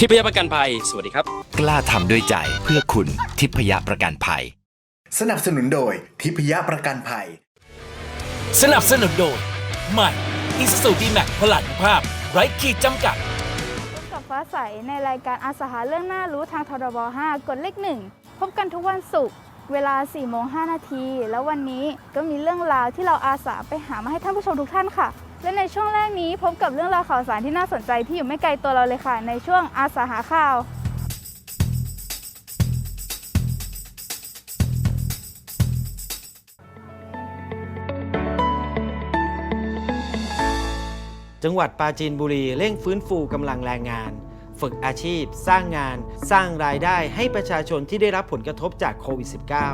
ทิพยประกันภัย สวัสดีครับ กล้าทำด้วยใจเพื่อคุณทิพยประกันภัย สนับสนุนโดยทิพยประกันภัย สนับสนุนโดยใหม่อีซูซูดีแม็กพลังภาพ ไร้ขีดจำกัดพบกับฟ้าใสในรายการอาสาหาเรื่องน่ารู้ทางทรบ5กดเลขหนึ่งพบกันทุกวันศุกร์ เวลา4โมง5นาที แล้ววันนี้ก็มีเรื่องราวที่เราอาสาไปหามาให้ท่านผู้ชมทุกท่านค่ะ และในช่วงแรกนี้พบกับเรื่องราวข่าวสารที่น่าสนใจที่อยู่ไม่ไกลตัวเราเลยค่ะ ในช่วงอาสาหาข่าว จังหวัดปราจีนบุรีเร่งฟื้นฟูกำลังแรงงาน ฝึกอาชีพ สร้างงาน สร้างรายได้ให้ประชาชนที่ได้รับผลกระทบจากโควิด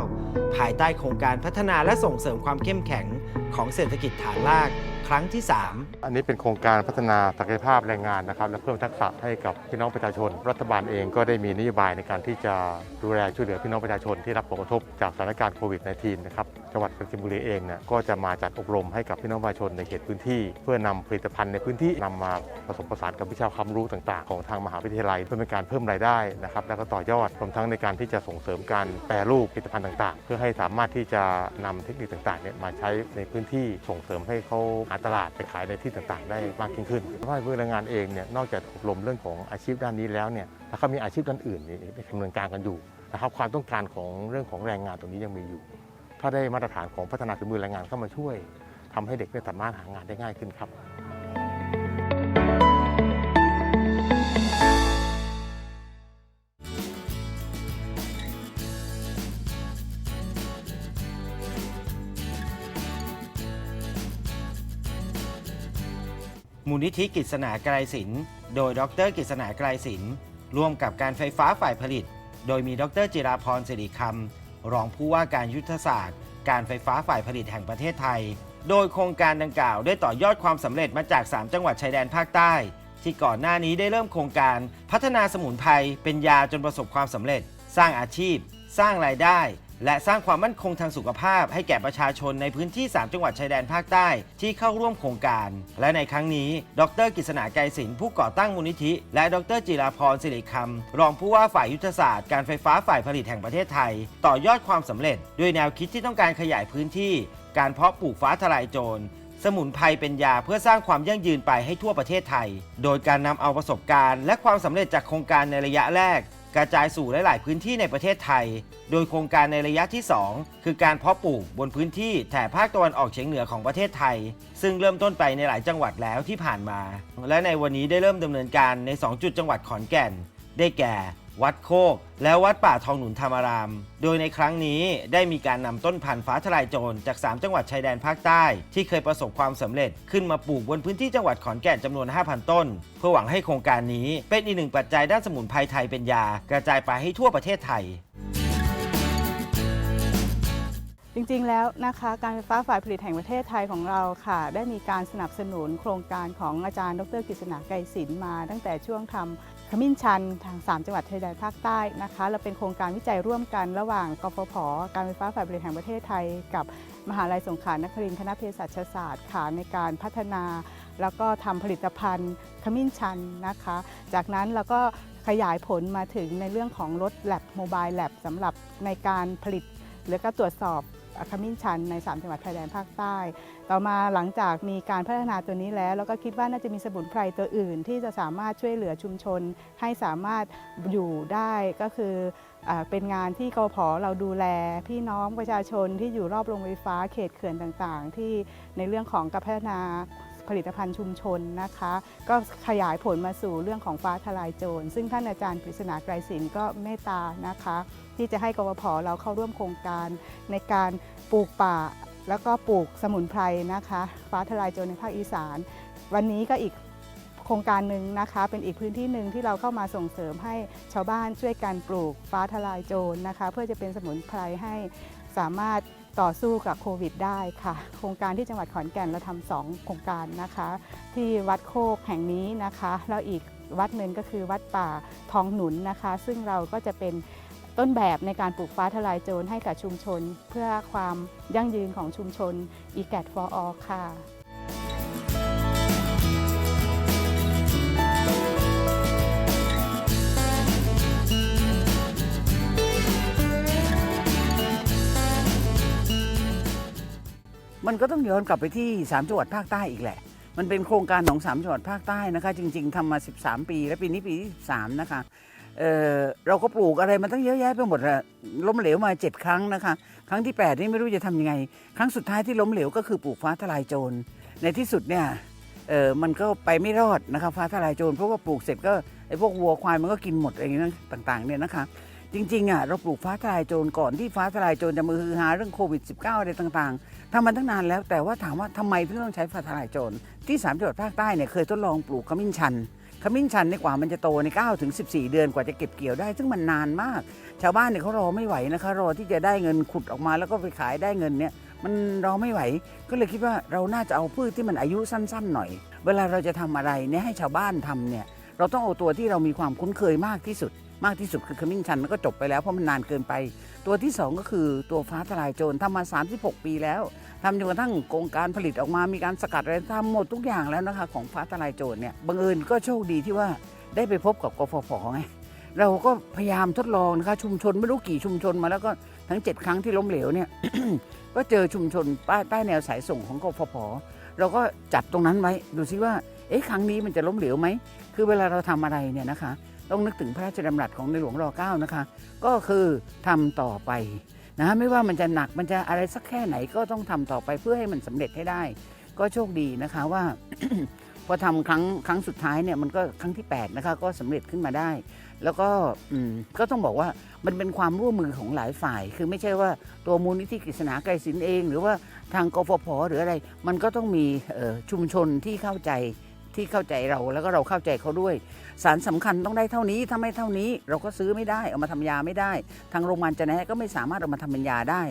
-19 ภายใต้โครงการพัฒนาและส่งเสริมความเข้มแข็งของเศรษฐกิจฐานราก ครั้งที่ 3 อันนี้เป็นโครงการพัฒนาศักยภาพแรงงานนะครับ และเพิ่มทักษะให้กับพี่น้องประชาชน รัฐบาลเองก็ได้มีนโยบายในการที่จะดูแลช่วยเหลือพี่น้องประชาชนที่รับผลกระทบจากสถานการณ์โควิด -19 นะครับจังหวัดปราจีนบุรีเองเนี่ยก็จะมาจัดอบรมให้กับพี่น้องประชาชนในเขตพื้นที่ เพื่อนำผลิตภัณฑ์ในพื้นที่นำมาผสมผสานกับวิชาความรู้ต่างๆ ของทางมหาวิทยาลัยเพื่อเป็นการเพิ่มรายได้นะครับแล้วก็ต่อยอดรวมทั้งในการที่จะส่งเสริมการแปรรูปผลิตภัณฑ์ต่าง ๆ เพื่อให้สามารถที่จะนำเทคนิคต่างๆเนี่ยมาใช้ในพื้นที่ส่งเสริมให้เขาาตลาดไปขายในที่ต่างๆ ได้มากยิ่งขึ้นเพราะว่าแรงงานเองเนี่ยนอกจากอบรมเรื่องของอาชีพด้านนี้แล้วเนี่ยแล้วก็มีอาชีพด้านอื่นนี่ดำเนินการกันอยู่นะครับความต้องการของเรื่องของแรงงานตรงนี้ยังมีอยู่ ถ้าได้มาตรฐานของพัฒนาฝีมือแรงงานเข้ามาช่วยทำให้เด็กเนี่ยสามารถหางานได้ง่ายขึ้นครับ มูลนิธิกฤษณาไกรศิลป์โดยดรกฤษณาไกรศิลป์ร่วมกับการไฟฟ้าฝ่ายผลิต โดยมีดรจิราพรสิริคำรองผู้ว่าการยุทธศาสตร์ การไฟฟ้าฝ่ายผลิตแห่งประเทศไทย โดยโครงการดังกล่าวได้ต่อยอดความสำเร็จมาจาก 3 จังหวัดชายแดนภาคใต้ ที่ก่อนหน้านี้ได้เริ่มโครงการ พัฒนาสมุนไพรเป็นยาจนประสบความสำเร็จ สร้างอาชีพ สร้างรายได้ และสร้างความมั่นคงทางสุขภาพให้แก่ประชาชนในพื้นที่ 3 จังหวัดชายแดนภาคใต้ที่เข้าร่วมโครงการ และในครั้งนี้ ดรกฤษณาไกรศิลป์ผู้ก่อตั้งมูลนิธิ และดรจิราพรสิริคำรองผู้ว่าฝ่ายยุทธศาสตร์การไฟฟ้าฝ่ายผลิตแห่งประเทศไทย ต่อยอดความสำเร็จ ด้วยแนวคิดที่ต้องการขยายพื้นที่ การเพาะปลูกฟ้าทลายโจรสมุนไพรเป็นยาเพื่อสร้างความยั่งยืนไปให้ทั่วประเทศไทย โดยการนำเอาประสบการณ์ และความสำเร็จจากโครงการในระยะแรก กระจายสู่หลาย ๆ พื้นที่ในประเทศไทย โดยโครงการในระยะที่ 2 คือการเพาะปลูกบนพื้นที่แถบภาคตะวันออกเฉียงเหนือของประเทศไทย ซึ่งเริ่มต้นไปในหลายจังหวัดแล้วที่ผ่านมา และในวันนี้ได้เริ่มดำเนินการใน 2 จุดจังหวัดขอนแก่น ได้แก่ วัดโคก และวัดป่าทองหนุนธรรมาราม โดยในครั้งนี้ได้มีการนำต้นพันธุ์ฟ้าทลายโจรจาก 3 จังหวัดชายแดนภาคใต้ ที่เคยประสบความสำเร็จขึ้นมาปลูกบนพื้นที่จังหวัดขอนแก่นจำนวน 5,000 ต้น เพื่อหวังให้โครงการนี้เป็นอีกหนึ่งปัจจัยด้านสมุนไพรไทยเป็นยากระจายไปให้ทั่วประเทศไทย จริงๆแล้วนะคะการไฟฟ้าฝ่ายผลิตแห่งประเทศไทยของเราค่ะ ได้มีการสนับสนุนโครงการของอาจารย์ ดรกฤษณาไกรศิลป์มาตั้งแต่ช่วงทำขมิ้นชันทาง 3 จังหวัดชายแดนภาคใต้นะคะและเป็นโครงการวิจัยร่วมกันระหว่างกฟผ การไฟฟ้าฝ่ายผลิตแห่งประเทศไทย กับมหาลัยสงขลานครินทร์คณะเภสัชศาสตร์ค่ะในการพัฒนา แล้วก็ทำผลิตภัณฑ์ขมิ้นชันนะคะ จากนั้นเราก็ขยายผลมาถึงในเรื่องของรถแลบโมบายแลบสำหรับในการผลิตหรือก็ตรวจสอบ ขมิ้นชันใน 3 จังหวัดชายแดนภาคใต้ ต่อมาหลังจากมีการพัฒนาตัวนี้แล้วเราก็คิดว่าน่าจะมีสมุนไพรตัวอื่น ที่จะสามารถช่วยเหลือชุมชน ให้สามารถอยู่ได้ก็คือเป็นงานที่กพเราดูแล พี่น้องประชาชนที่อยู่รอบโรงไฟฟ้าเขตเขื่อนต่างๆ ที่ในเรื่องของการพัฒนา ผลิตภัณฑ์ชุมชนนะคะ ก็ขยายผลมาสู่เรื่องของฟ้าทลายโจร ซึ่งท่านอาจารย์กฤษณาไกรศิลป์ก็เมตตานะคะ ที่จะให้กวพเราเข้าร่วมโครงการในการปลูกป่า แล้วก็ปลูกสมุนไพรนะคะ ฟ้าทลายโจรในภาคอีสาน วันนี้ก็อีกโครงการหนึ่งนะคะเป็นอีกพื้นที่หนึ่งที่เราเข้ามาส่งเสริมให้ชาวบ้านช่วยกันปลูกฟ้าทลายโจรนะคะ เพื่อจะเป็นสมุนไพรให้ สามารถต่อสู้กับโควิดได้ค่ะ โครงการที่จังหวัดขอนแก่นเราทำสองโครงการนะคะ ที่วัดโคกแห่งนี้นะคะ แล้วอีกวัดหนึ่งก็คือวัดป่าทองหนุนนะคะ ซึ่งเราก็จะเป็นต้นแบบในการปลูกฟ้าทลายโจรให้กับชุมชน เพื่อความยั่งยืนของชุมชน e g a t for all ค่ะ มันก็ต้องย้อนกลับไปที่ 3 จังหวัดภาคใต้อีกแหละ มันเป็นโครงการของ 3 จังหวัดภาคใต้นะคะ จริง ๆทำมา 13 ปี และปีนี้ปีที่3นะคะเออเราก็ปลูกอะไรมันตั้งเยอะแยะไปหมดอะล้มเหลวมา 7 ครั้งนะคะ ครั้งที่ 8 นี่ไม่รู้จะทำยังไง ครั้งสุดท้ายที่ล้มเหลวก็คือปลูกฟ้าทลายโจร ในที่สุดเนี่ยเออมันก็ไปไม่รอดนะคะฟ้าทลายโจรเพราะว่าปลูกเสร็จก็ไอ้พวกวัวควายมันก็กินหมดอะไรอย่างเงี้ยต่างๆเนี่ยนะคะ จริงๆอะเราปลูกฟ้าทลายโจรก่อนที่ฟ้าทลายโจรจะมาฮือฮาเรื่องโควิด -19 อะไรต่างๆทำมาตั้งนานแล้วแต่ว่าถามว่าทำไมถึงต้องใช้ฟ้าทลายโจรที่สามจังหวัดภาคใต้เนี่ยเคยทดลองปลูกขมิ้นชันขมิ้นชันในกว่ามันจะโตใน9ถึง14 เดือนกว่าจะเก็บเกี่ยวได้ ซึ่งมันนานมาก ชาวบ้านเนี่ยเขารอไม่ไหวนะคะ รอที่จะได้เงินขุดออกมาแล้วก็ไปขายได้เงินเนี่ยมันรอไม่ไหว ก็เลยคิดว่าเราน่าจะเอาพืชที่มันอายุสั้นๆหน่อย เวลาเราจะทำอะไรเนี่ยให้ชาวบ้านทำเนี่ยเราต้องเอาตัวที่เรามีความคุ้นเคยมากที่สุด มากที่สุดคือขมิ้นชันมันก็จบไปแล้วเพราะมันนานเกินไป ตัวที่ 2 ก็คือตัวฟ้าทลายโจรทำมา 36 ปีแล้วทำจนกระทั่งโครงการผลิตออกมามีการสกัดอะไรทำหมดทุกอย่างแล้วนะคะ ของฟ้าทลายโจรเนี่ยบังเอิญก็โชคดีที่ว่าได้ไปพบกับกฟผไงเราก็พยายามทดลองนะคะชุมชนไม่รู้กี่ชุมชนมาแล้วก็ทั้ง 7 ครั้งที่ล้มเหลวเนี่ยก็เจอชุมชนป้ายใต้แนวสายส่งของกฟผเราก็จัดตรงนั้นไว้ดูซิว่าเอ๊ะครั้งนี้มันจะล้มเหลวไหมคือเวลาเราทำอะไรเนี่ยนะคะ ต้องนึกถึงพระราชดำรัสของในหลวงรอเก้านะคะ ก็คือทำต่อไปนะไม่ว่ามันจะหนักมันจะอะไรสักแค่ไหนก็ต้องทำต่อไปเพื่อให้มันสำเร็จให้ได้ ก็โชคดีนะคะว่า พอทำครั้งครั้งสุดท้ายเนี่ยมันก็ครั้งที่8นะคะก็สำเร็จขึ้นมาได้ แล้วก็ก็ต้องบอกว่ามันเป็นความร่วมมือของหลายฝ่าย คือไม่ใช่ว่าตัวมูลนิธิกฤษณาไกรศิลป์เอง หรือว่าทางกฟผหรืออะไร มันก็ต้องมีชุมชนที่เข้าใจ ที่เข้าใจเราแล้วก็เราเข้าใจเขาด้วย สารสำคัญต้องได้เท่านี้ถ้าไม่เท่านี้เราก็ซื้อไม่ได้เอามาทำยาไม่ได้ ทางโรงพยาบาลจะแนะก็ไม่สามารถเอามาทำเป็นยาได้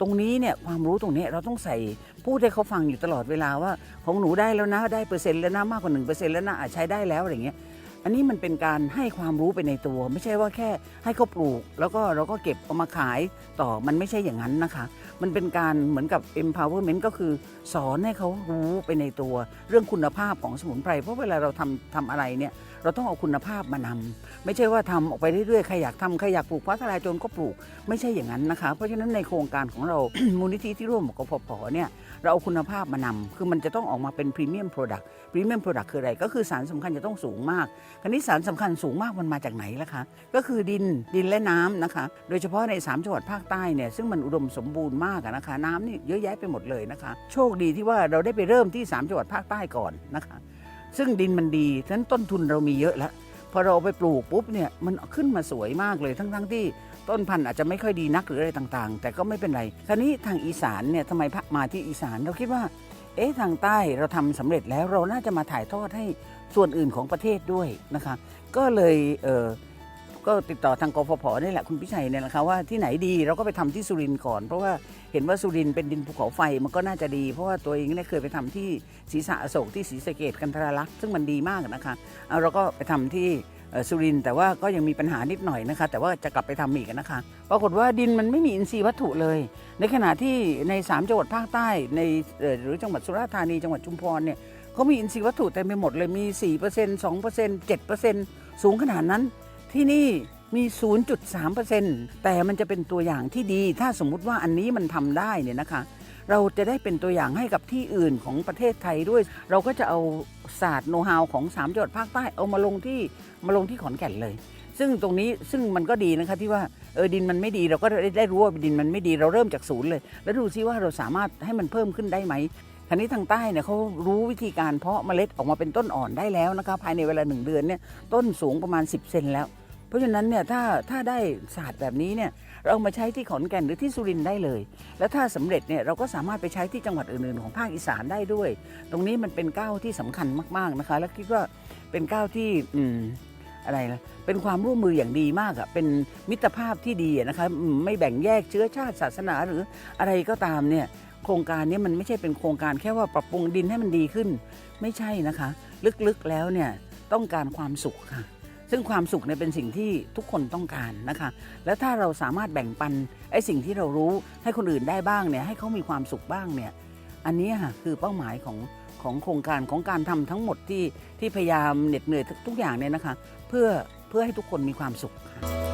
ตรงนี้เนี่ยความรู้ตรงนี้เราต้องใส่พูดให้เขาฟังอยู่ตลอดเวลาว่าของหนูได้แล้วนะได้เปอร์เซ็นต์แล้วนะมากกว่า1%แล้วนะอะใช้ได้แล้วอะไรเงี้ย อันนี้มันเป็นการให้ความรู้ไปในตัว ไม่ใช่ว่าแค่ให้เขาปลูก แล้วก็เราก็เก็บเอามาขายต่อมันไม่ใช่อย่างนั้นนะคะ มันเป็นการเหมือนกับ empowerment ก็คือสอนให้เขารู้ไปในตัว เรื่องคุณภาพของสมุนไพรเพราะเวลาเราทำทำอะไรเนี่ย เราต้องเอาคุณภาพมานำไม่ใช่ว่าทำออกไปเรื่อยๆใครอยากทำใครอยากปลูกฟ้าทลายโจรก็ปลูกไม่ใช่อย่างนั้นนะคะ เพราะฉะนั้นในโครงการของเรา มูลนิธิที่ร่วมกับกฟผเนี่ยเราเอาคุณภาพมานำคือมันจะต้องออกมาเป็นพรีเมียมโปรดักต์พรีเมียมโปรดักต์คืออะไร ก็คือสารสำคัญจะต้องสูงมากคราวนี้สารสำคัญสูงมากมันมาจากไหนล่ะคะ ก็คือดินดินและน้ำนะคะ โดยเฉพาะใน 3 จังหวัดภาคใต้เนี่ยซึ่งมันอุดมสมบูรณ์มากนะคะ น้ำนี่เยอะแยะไปหมดเลยนะคะ โชคดีที่ว่าเราได้ไปเริ่มที่ 3 จังหวัดภาคใต้ก่อนนะคะ ซึ่งดินมันดีฉะนั้นต้นทุนเรามีเยอะแล้วพอเราไปปลูกปุ๊บเนี่ยมันขึ้นมาสวยมากเลยทั้งๆที่ต้นพันธุ์อาจจะไม่ค่อยดีนักหรืออะไรต่างๆ แต่ก็ไม่เป็นไร คราวนี้ทางอีสานเนี่ยทำไมมาที่อีสานเราคิดว่า เอ๊ะทางใต้เราทำสำเร็จแล้วเราน่าจะมาถ่ายทอดให้ส่วนอื่นของประเทศด้วยนะคะ ก็เลยเออ ก็ติดต่อทางกฟผนี่แหละคุณพิชัยเนี่ยนะคะว่าที่ไหนดีเราก็ไปทำที่สุรินทร์ก่อน เพราะว่าเห็นว่าสุรินทร์เป็นดินภูเขาไฟมันก็น่าจะดี เพราะว่าตัวเองเนี่ยเคยไปทำที่ศรีสะโศกที่ศรีสะเกดกันทราลักษณ์ซึ่งมันดีมากนะคะเราก็ไปทำที่สุรินทร์แต่ว่าก็ยังมีปัญหานิดหน่อยนะคะ แต่ว่าจะกลับไปทำอีกนะคะปรากฏว่าดินมันไม่มีอินทรีย์วัตถุเลย ในขณะที่ใน 3 จังหวัดภาคใต้ในหรือจังหวัดสุราษฎร์ธานีจังหวัดชุมพรเนี่ยเขามีอินทรีย์วัตถุเต็มไปหมดเลยมี 4% 2% 7%สูงขนาดนั้น ที่นี่มี 0.3%แต่มันจะเป็นตัวอย่างที่ดี ถ้าสมมุติว่าอันนี้มันทำได้เนี่ยนะคะ เราจะได้เป็นตัวอย่างให้กับที่อื่นของประเทศไทยด้วย เราก็จะเอาศาสตร์โน้ตฮาวของ3จังหวัดภาคใต้เอามาลงที่มาลงที่ขอนแก่นเลย ซึ่งตรงนี้ซึ่งมันก็ดีนะคะที่ว่าเออดินมันไม่ดีเราก็ได้ได้รู้ว่าดินมันไม่ดีเราเริ่มจากศูนย์เลย แล้วดูซิว่าเราสามารถให้มันเพิ่มขึ้นได้ไหมคราวนี้ทางใต้เนี่ยเขารู้วิธีการเพาะเมล็ดออกมาเป็นต้นอ่อนได้แล้วนะคะภายในเวลาหนึ่งเดือนเนี่ยต้นสูงประมาณ 10 เซนแล้ว เพราะฉะนั้นเนี่ยถ้าถ้าได้ศาสตร์แบบนี้เนี่ยเรามาใช้ที่ขอนแก่นหรือที่สุรินทร์ได้เลย แล้วถ้าสำเร็จเนี่ยเราก็สามารถไปใช้ที่จังหวัดอื่นๆ ของภาคอีสานได้ด้วย ตรงนี้มันเป็นก้าวที่สำคัญมากๆนะคะ แล้วคิดว่าเป็นก้าวที่อืมอะไรนะเป็นความร่วมมืออย่างดีมากอะเป็นมิตรภาพที่ดีนะคะไม่แบ่งแยกเชื้อชาติศาสนาหรืออะไรก็ตามเนี่ยโครงการนี้มันไม่ใช่เป็นโครงการแค่ว่าปรับปรุงดินให้มันดีขึ้น ไม่ใช่นะคะ ลึกๆแล้วเนี่ยต้องการความสุขค่ะ ซึ่งความสุขเนี่ยเป็นสิ่งที่ทุกคนต้องการนะคะ แล้วถ้าเราสามารถแบ่งปันไอ้สิ่งที่เรารู้ให้คนอื่นได้บ้างเนี่ยให้เขามีความสุขบ้างเนี่ยอันนี้ค่ะคือเป้าหมายของของโครงการของการทำทั้งหมดที่ที่พยายามเหน็ดเหนื่อยทุกอย่างเนี่ยนะคะ เพื่อเพื่อให้ทุกคนมีความสุขค่ะ